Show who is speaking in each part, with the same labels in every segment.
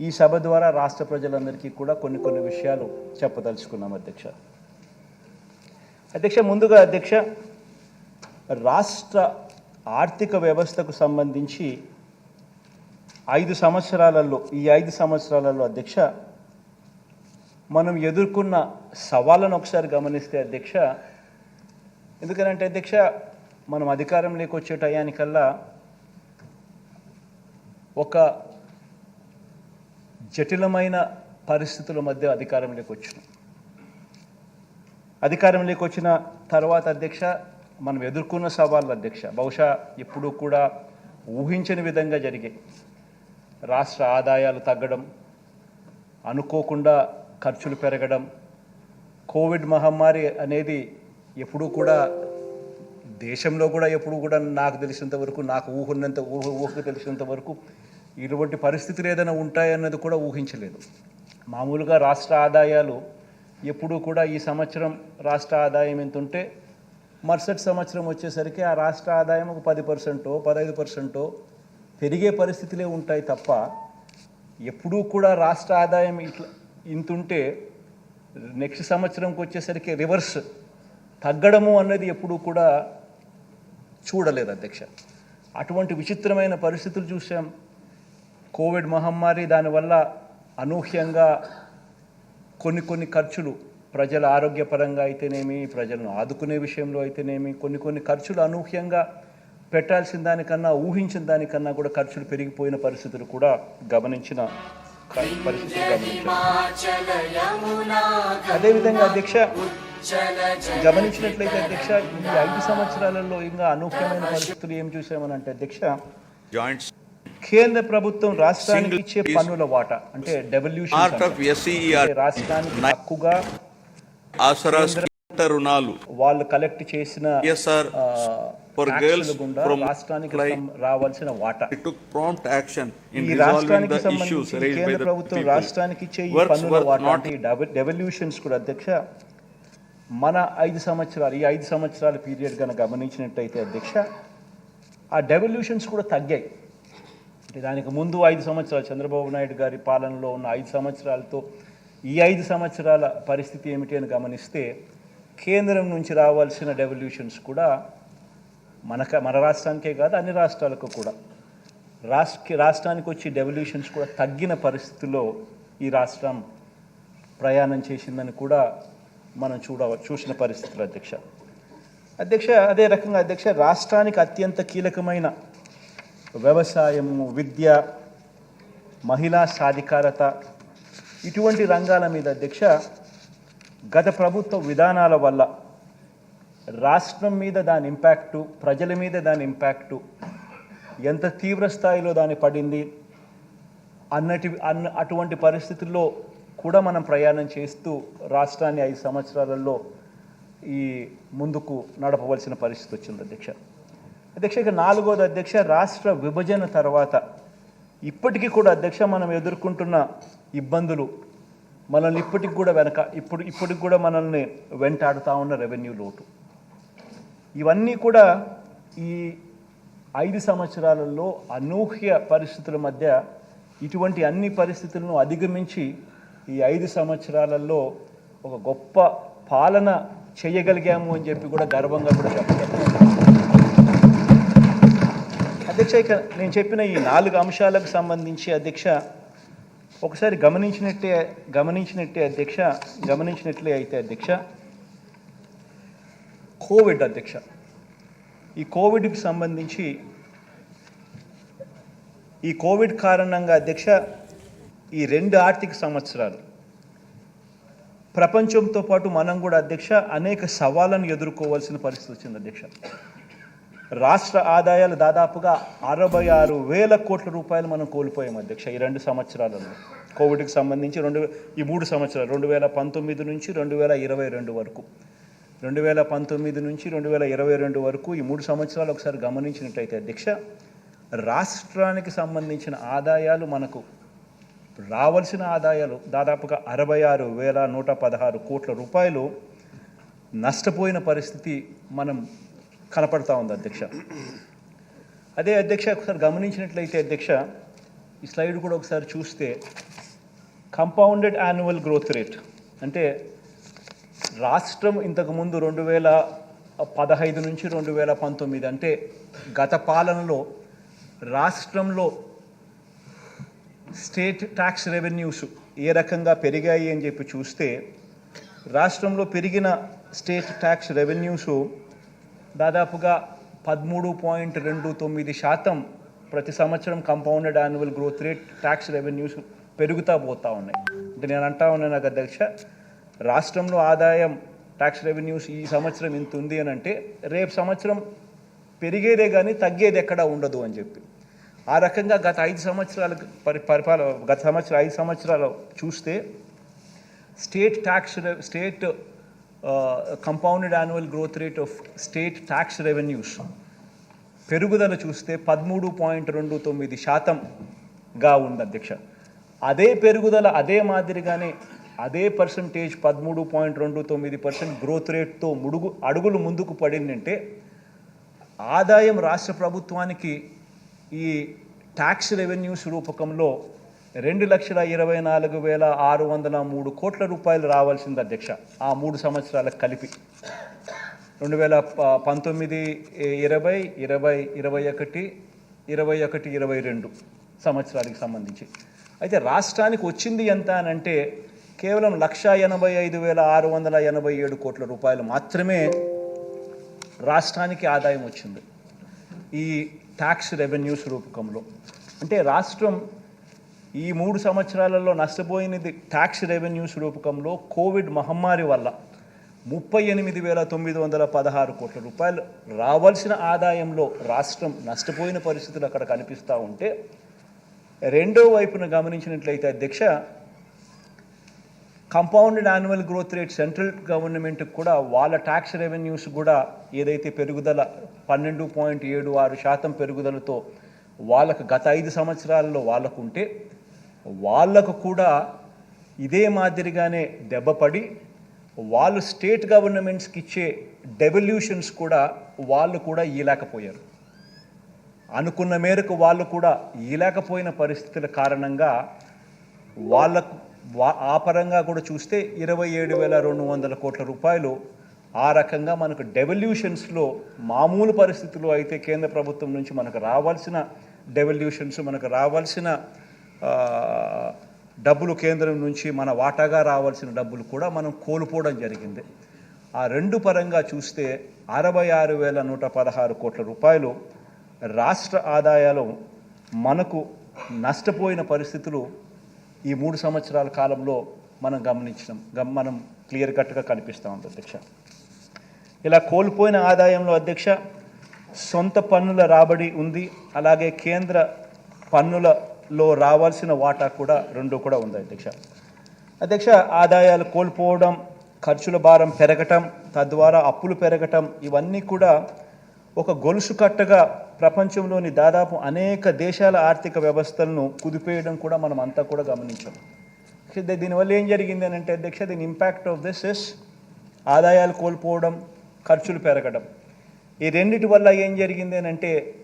Speaker 1: ఈ సభ ద్వారా రాష్ట్ర ప్రజలందరికీ కూడా కొన్ని కొన్ని విషయాలు చెప్పదలుచుకున్నాం అధ్యక్ష. అధ్యక్ష ముందుగా అధ్యక్ష రాష్ట్ర ఆర్థిక వ్యవస్థకు సంబంధించి ఐదు సంవత్సరాలలో ఈ ఐదు సంవత్సరాలలో అధ్యక్ష మనం ఎదుర్కొన్న సవాళ్ళను ఒకసారి గమనిస్తే అధ్యక్ష ఎందుకనంటే అధ్యక్ష మనం అధికారంలోకి వచ్చే టయానికల్లా ఒక జటిలమైన పరిస్థితుల మధ్య అధికారంలోకి లేకొచ్చిన అధికారంలోకి వచ్చిన తర్వాత అధ్యక్ష మనం ఎదుర్కొన్న సవాళ్ళు అధ్యక్ష. బహుశా ఎప్పుడూ కూడా ఊహించని విధంగా జరిగాయి రాష్ట్ర ఆదాయాలు తగ్గడం అనుకోకుండా ఖర్చులు పెరగడం కోవిడ్ మహమ్మారి అనేది ఎప్పుడూ కూడా దేశంలో కూడా ఎప్పుడు కూడా నాకు తెలిసినంత వరకు నాకు ఊహున్నంత ఊహ ఊహకు తెలిసినంత వరకు ఇటువంటి పరిస్థితులు ఏదైనా ఉంటాయన్నది కూడా ఊహించలేదు. మామూలుగా రాష్ట్ర ఆదాయాలు ఎప్పుడూ కూడా ఈ సంవత్సరం రాష్ట్ర ఆదాయం ఎంత ఉంటే మరుసటి సంవత్సరం వచ్చేసరికి ఆ రాష్ట్ర ఆదాయం ఒక పది పర్సెంటో పదహైదు పర్సెంటో పెరిగే పరిస్థితులే ఉంటాయి తప్ప ఎప్పుడూ కూడా రాష్ట్ర ఆదాయం ఇట్లా ఇంతుంటే నెక్స్ట్ సంవత్సరంకి వచ్చేసరికి రివర్స్ తగ్గడము అన్నది ఎప్పుడూ కూడా చూడలేదు అధ్యక్ష. అటువంటి విచిత్రమైన పరిస్థితులు చూసాం కోవిడ్ మహమ్మారి దానివల్ల అనూహ్యంగా కొన్ని కొన్ని ఖర్చులు ప్రజల ఆరోగ్యపరంగా అయితేనేమి ప్రజలను ఆదుకునే విషయంలో అయితేనేమి కొన్ని కొన్ని ఖర్చులు అనూహ్యంగా పెట్టాల్సిన దానికన్నా ఊహించిన దానికన్నా కూడా ఖర్చులు పెరిగిపోయిన పరిస్థితులు కూడా గమనించిన పరిస్థితులు అదేవిధంగా అధ్యక్ష గమనించినట్లయితే అధ్యక్ష ఈ ఐదు సంవత్సరాలలో ఇంకా అనూహ్యమైన పరిస్థితులు ఏం చూసామని అంటే అధ్యక్ష
Speaker 2: జాయింట్స్
Speaker 1: కేంద్ర ప్రభుత్వం రాష్ట్రానికి ఇచ్చే పన్నుల వాటా అంటే డెవల్యూషన్
Speaker 2: SCER
Speaker 1: రాష్ట్రానికి
Speaker 2: ఆసరా రుణాలు
Speaker 1: వాళ్ళు కలెక్ట్ చేసిన
Speaker 2: girls
Speaker 1: గుండా
Speaker 2: from
Speaker 1: రాష్ట్రానికి రావాల్సిన వాటా.
Speaker 2: In
Speaker 1: ఈ
Speaker 2: resolving
Speaker 1: రాష్ట్రానికి
Speaker 2: the issues
Speaker 1: సంబంధించి
Speaker 2: raised by
Speaker 1: కేంద్ర
Speaker 2: the
Speaker 1: ప్రభుత్వం. రాష్ట్రానికి ఇచ్చే ఈ పన్నుల వాటా డెవల్యూషన్స్ కూడా అధ్యక్ష. మన ఐదు సంవత్సరాలు ఈ ఐదు సంవత్సరాల పీరియడ్ కనుక గమనించినట్టయితే అధ్యక్ష ఆ డెవల్యూషన్స్ కూడా తగ్గాయి. అంటే దానికి ముందు ఐదు సంవత్సరాలు చంద్రబాబు నాయుడు గారి పాలనలో ఉన్న ఐదు సంవత్సరాలతో ఈ ఐదు సంవత్సరాల పరిస్థితి ఏమిటి అని గమనిస్తే కేంద్రం నుంచి రావాల్సిన డెవల్యూషన్స్ కూడా మనక మన రాష్ట్రానికే కాదు అన్ని రాష్ట్రాలకు కూడా. రాష్ట్ర రాష్ట్రానికి వచ్చి డెవల్యూషన్స్ కూడా తగ్గిన పరిస్థితుల్లో ఈ రాష్ట్రం ప్రయాణం చేసిందని కూడా మనం చూడ చూసిన పరిస్థితులు అధ్యక్ష. అధ్యక్ష అదే రకంగా అధ్యక్ష రాష్ట్రానికి అత్యంత కీలకమైన వ్యవసాయము విద్య మహిళా సాధికారత ఇటువంటి రంగాల మీద అధ్యక్ష గత ప్రభుత్వ విధానాల వల్ల రాష్ట్రం మీద దాని ఇంపాక్టు ప్రజల మీద దాని ఇంపాక్టు ఎంత తీవ్ర స్థాయిలో దాని పడింది అన్నటి అన్న అటువంటి పరిస్థితుల్లో కూడా మనం ప్రయాణం చేస్తూ రాష్ట్రాన్ని ఐదు సంవత్సరాలలో ఈ ముందుకు నడపవలసిన పరిస్థితి వచ్చింది అధ్యక్ష అధ్యక్ష ఇక నాలుగోది అధ్యక్ష రాష్ట్ర విభజన తర్వాత ఇప్పటికీ కూడా అధ్యక్ష మనం ఎదుర్కొంటున్న ఇబ్బందులు మనల్ని ఇప్పటికి కూడా వెనక ఇప్పుడు ఇప్పటికి కూడా మనల్ని వెంటాడుతూ ఉన్న రెవెన్యూ లోటు. ఇవన్నీ కూడా ఈ ఐదు సంవత్సరాలలో అనూహ్య పరిస్థితుల మధ్య ఇటువంటి అన్ని పరిస్థితులను అధిగమించి ఈ ఐదు సంవత్సరాలలో ఒక గొప్ప పాలన చేయగలిగాము అని చెప్పి కూడా గర్వంగా కూడా చెప్పగలం అధ్యక్ష ఇక నేను చెప్పిన ఈ నాలుగు అంశాలకు సంబంధించి అధ్యక్ష ఒకసారి గమనించినట్టే గమనించినట్టే అధ్యక్ష గమనించినట్లే అయితే అధ్యక్ష కోవిడ్ అధ్యక్ష. ఈ కోవిడ్కి సంబంధించి ఈ కోవిడ్ కారణంగా అధ్యక్ష ఈ రెండు ఆర్థిక సంవత్సరాలు ప్రపంచంతో పాటు మనం కూడా అధ్యక్ష అనేక సవాళ్ళను ఎదుర్కోవాల్సిన పరిస్థితి వచ్చింది అధ్యక్ష. రాష్ట్ర ఆదాయాలు దాదాపుగా అరవై ఆరు వేల కోట్ల రూపాయలు మనం కోల్పోయాం అధ్యక్ష ఈ రెండు సంవత్సరాలలో. కోవిడ్కి సంబంధించి రెండు ఈ మూడు సంవత్సరాలు రెండు వేల పంతొమ్మిది నుంచి రెండు వేల ఇరవై రెండు వరకు. రెండు వేల పంతొమ్మిది నుంచి రెండు వేల ఇరవై రెండు వరకు ఈ మూడు సంవత్సరాలు ఒకసారి గమనించినట్టయితే అధ్యక్ష రాష్ట్రానికి సంబంధించిన ఆదాయాలు మనకు రావాల్సిన ఆదాయాలు దాదాపుగా అరవై ఆరు వేల నూట పదహారు కోట్ల రూపాయలు నష్టపోయిన పరిస్థితి మనం కనపడతా ఉంది అధ్యక్ష. అదే అధ్యక్ష ఒకసారి గమనించినట్లయితే అధ్యక్ష ఈ స్లైడ్ కూడా ఒకసారి చూస్తే కంపౌండెడ్ యాన్యువల్ గ్రోత్ రేట్ అంటే రాష్ట్రం ఇంతకుముందు రెండు వేల పదహైదు నుంచి రెండు వేల పంతొమ్మిది అంటే గత పాలనలో రాష్ట్రంలో స్టేట్ ట్యాక్స్ రెవెన్యూస్ ఏ రకంగా పెరిగాయి అని చెప్పి చూస్తే రాష్ట్రంలో పెరిగిన స్టేట్ ట్యాక్స్ రెవెన్యూస్ దాదాపుగా పదమూడు పాయింట్ రెండు తొమ్మిది శాతం ప్రతి సంవత్సరం compounded annual growth rate tax revenues పెరుగుతూ పోతూ ఉన్నాయి. అంటే నేను అంటా ఉన్నాను నాకు అధ్యక్ష రాష్ట్రంలో ఆదాయం ట్యాక్స్ రెవెన్యూస్ ఈ సంవత్సరం ఇంత ఉంది అని అంటే రేపు సంవత్సరం పెరిగేదే కానీ తగ్గేది ఎక్కడా ఉండదు అని చెప్పి. ఆ రకంగా గత ఐదు సంవత్సరాల పరి పరిపాల గత సంవత్సరం ఐదు సంవత్సరాలు చూస్తే state tax state compounded annual growth rate of state tax revenues పెరుగుదల చూస్తే పదమూడు పాయింట్ రెండు తొమ్మిది శాతంగా ఉంది అధ్యక్ష. అదే పెరుగుదల అదే మాదిరిగానే అదే పర్సంటేజ్ పదమూడు పాయింట్ రెండు తొమ్మిది పర్సెంట్ గ్రోత్ రేట్తో ముడుగు అడుగులు ముందుకు పడిందంటే ఆదాయం రాష్ట్ర ప్రభుత్వానికి ఈ ట్యాక్స్ రెవెన్యూస్ రూపకంలో రెండు లక్షల ఇరవై నాలుగు వేల ఆరు వందల మూడు కోట్ల రూపాయలు రావాల్సింది అధ్యక్ష ఆ మూడు సంవత్సరాలకు కలిపి. రెండు వేల పంతొమ్మిది ఇరవై ఇరవై ఇరవై ఒకటి ఇరవై ఒకటి ఇరవై రెండు సంవత్సరానికి సంబంధించి. అయితే రాష్ట్రానికి వచ్చింది ఎంత అని అంటే కేవలం లక్ష ఎనభై ఐదు వేల ఆరు వందల ఎనభై ఏడు కోట్ల రూపాయలు మాత్రమే రాష్ట్రానికి ఆదాయం వచ్చింది ఈ ట్యాక్స్ రెవెన్యూస్ రూపకంలో. అంటే రాష్ట్రం ఈ మూడు సంవత్సరాలలో నష్టపోయినది ట్యాక్స్ రెవెన్యూస్ రూపకంలో కోవిడ్ మహమ్మారి వల్ల ముప్పై ఎనిమిది వేల తొమ్మిది వందల పదహారు కోట్ల రూపాయలు రావాల్సిన ఆదాయంలో రాష్ట్రం నష్టపోయిన పరిస్థితులు అక్కడ కనిపిస్తూ ఉంటే రెండో వైపున గమనించినట్లయితే అధ్యక్ష compounded annual growth rate central గవర్నమెంట్కి కూడా వాళ్ళ ట్యాక్స్ రెవెన్యూస్ కూడా ఏదైతే పెరుగుదల పన్నెండు పాయింట్ ఏడు ఆరు శాతం పెరుగుదలతో వాళ్ళకు గత ఐదు సంవత్సరాలలో వాళ్ళకు వాళ్ళకు వాళ్ళకు కూడా ఇదే మాదిరిగానే దెబ్బపడి వాళ్ళు స్టేట్ గవర్నమెంట్స్కి ఇచ్చే డెవల్యూషన్స్ కూడా వాళ్ళు కూడా ఇయలేకపోయారు అనుకున్న మేరకు వాళ్ళు కూడా ఇయలేకపోయిన పరిస్థితుల కారణంగా వాళ్ళకు వా- ఆ పరంగా కూడా చూస్తే ఇరవై ఏడు వేల రెండు వందల కోట్ల రూపాయలు ఆ రకంగా మనకు డెవల్యూషన్స్లో మామూలు పరిస్థితుల్లో అయితే కేంద్ర ప్రభుత్వం నుంచి మనకు రావాల్సిన డెవల్యూషన్స్ మనకు రావాల్సిన డబ్బులు కేంద్రం నుంచి మన వాటాగా రావాల్సిన డబ్బులు కూడా మనం కోల్పోవడం జరిగింది. ఆ రెండు పరంగా చూస్తే అరవై ఆరు వేల నూట పదహారు కోట్ల రూపాయలు రాష్ట్ర ఆదాయాలు మనకు నష్టపోయిన పరిస్థితులు ఈ మూడు సంవత్సరాల కాలంలో మనం గమనించడం గమ మనం క్లియర్ కట్గా కనిపిస్తూ ఉంది అధ్యక్ష. ఇలా కోల్పోయిన ఆదాయంలో అధ్యక్ష సొంత పన్నుల రాబడి ఉంది. అలాగే కేంద్ర పన్నుల లో రావాల్సిన వాటా కూడా రెండు కూడా ఉంది అధ్యక్ష. అధ్యక్ష ఆదాయాలు కోల్పోవడం ఖర్చుల భారం పెరగటం తద్వారా అప్పులు పెరగటం ఇవన్నీ కూడా ఒక గొలుసు కట్టగా ప్రపంచంలోని దాదాపు అనేక దేశాల ఆర్థిక వ్యవస్థలను కుదిపేయడం కూడా మనం అంతా కూడా గమనించాం. దీనివల్ల ఏం జరిగింది అని అంటే అధ్యక్ష దీని ఇంపాక్ట్ ఆఫ్ దిస్ ఇస్ ఆదాయాలు కోల్పోవడం ఖర్చులు పెరగడం. ఈ రెండిటి వల్ల ఏం జరిగింది అని అంటే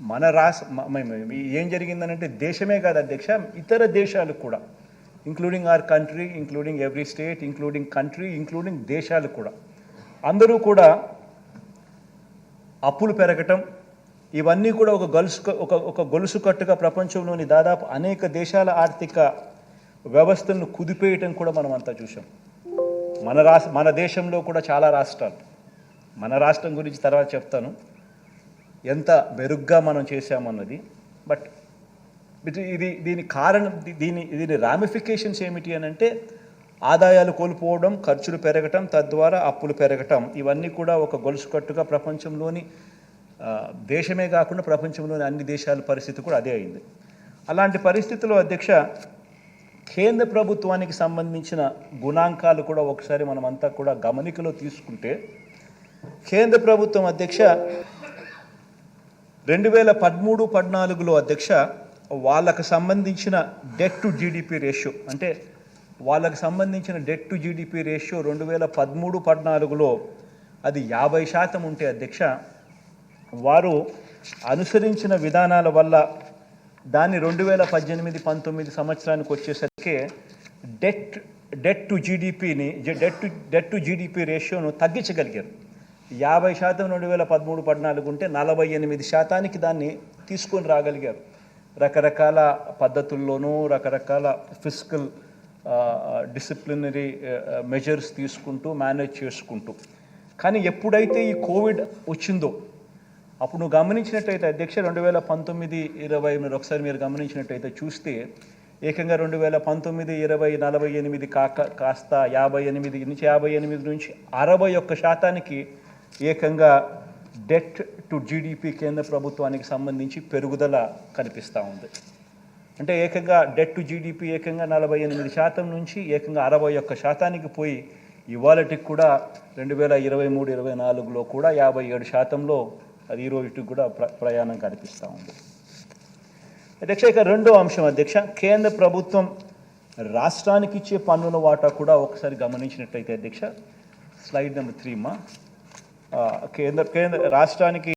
Speaker 1: మన రాస్ ఏం జరిగిందనంటే దేశమే కాదు అధ్యక్ష ఇతర దేశాలు కూడా including our country including every state including country including దేశాలు కూడా. అందరూ కూడా అప్పులు పెరగటం ఇవన్నీ కూడా ఒక గొలుసు ఒక ఒక గొలుసు కట్టుగా ప్రపంచంలోని దాదాపు అనేక దేశాల ఆర్థిక వ్యవస్థలను కుదిపేయటం కూడా మనం అంతా చూసాం మన రాష్ట్ర మన దేశంలో కూడా చాలా రాష్ట్రాలు. మన రాష్ట్రం గురించి తర్వాత చెప్తాను. ఎంత మెరుగ్గా మనం చేశామన్నది. బట్ ఇది దీని కారణం దీని దీని రామిఫికేషన్స్ ఏమిటి అని అంటే ఆదాయాలు కోల్పోవడం ఖర్చులు పెరగటం తద్వారా అప్పులు పెరగటం ఇవన్నీ కూడా ఒక గొలుసు కట్టుగా ప్రపంచంలోని దేశమే కాకుండా ప్రపంచంలోని అన్ని దేశాల పరిస్థితి కూడా అదే అయింది. అలాంటి పరిస్థితుల్లో అధ్యక్ష కేంద్ర ప్రభుత్వానికి సంబంధించిన గుణాంకాలు కూడా ఒకసారి మనమంతా కూడా గమనికలో తీసుకుంటే కేంద్ర ప్రభుత్వం అధ్యక్ష రెండు వేల పదమూడు పద్నాలుగులో అధ్యక్ష వాళ్ళకు సంబంధించిన డెట్ టు జీడిపి రేషియో అంటే వాళ్ళకు సంబంధించిన డెట్ టు జీడిపి రేషియో రెండు వేల పదమూడు పద్నాలుగులో అది యాభై శాతం ఉంటే అధ్యక్ష వారు అనుసరించిన విధానాల వల్ల దాన్ని రెండు వేల పద్దెనిమిది పంతొమ్మిది సంవత్సరానికి వచ్చేసరికి debt debt to జీడిపిని debt to debt to GDP రేషియోను తగ్గించగలిగారు. యాభై శాతం రెండు వేల పదమూడు పద్నాలుగు ఉంటే నలభై ఎనిమిది శాతానికి దాన్ని తీసుకొని రాగలిగారు. రకరకాల పద్ధతుల్లోనూ రకరకాల ఫిజికల్ డిసిప్లినరీ మెజర్స్ తీసుకుంటూ మేనేజ్ చేసుకుంటూ. కానీ ఎప్పుడైతే ఈ కోవిడ్ వచ్చిందో అప్పుడు నువ్వు గమనించినట్టయితే అధ్యక్ష రెండు వేల పంతొమ్మిది ఇరవై మీరు ఒకసారి మీరు గమనించినట్టయితే చూస్తే ఏకంగా రెండు వేల పంతొమ్మిది ఇరవై నలభై ఎనిమిది కాక కాస్త యాభై ఎనిమిది నుంచి యాభై ఎనిమిది నుంచి అరవై ఒక్క శాతానికి ఏకంగా డెట్ టు జీడిపి కేంద్ర ప్రభుత్వానికి సంబంధించి పెరుగుదల కనిపిస్తూ ఉంది. అంటే ఏకంగా డెట్ టు జీడిపి ఏకంగా నలభై ఎనిమిది శాతం నుంచి ఏకంగా అరవై ఒక్క శాతానికి పోయి ఇవాళటికి కూడా రెండు వేల ఇరవై మూడు ఇరవై నాలుగులో కూడా యాభై ఏడు శాతంలో అది ఈ రోజుకి కూడా ప్ర ప్రయాణం కనిపిస్తూ ఉంది. అధ్యక్ష ఇక రెండో అంశం అధ్యక్ష కేంద్ర ప్రభుత్వం రాష్ట్రానికి ఇచ్చే పన్నుల వాటా కూడా ఒకసారి గమనించినట్టయితే అధ్యక్ష స్లైడ్ నెంబర్ త్రీ మా కేంద్ర కేంద్ర రాష్ట్రానికి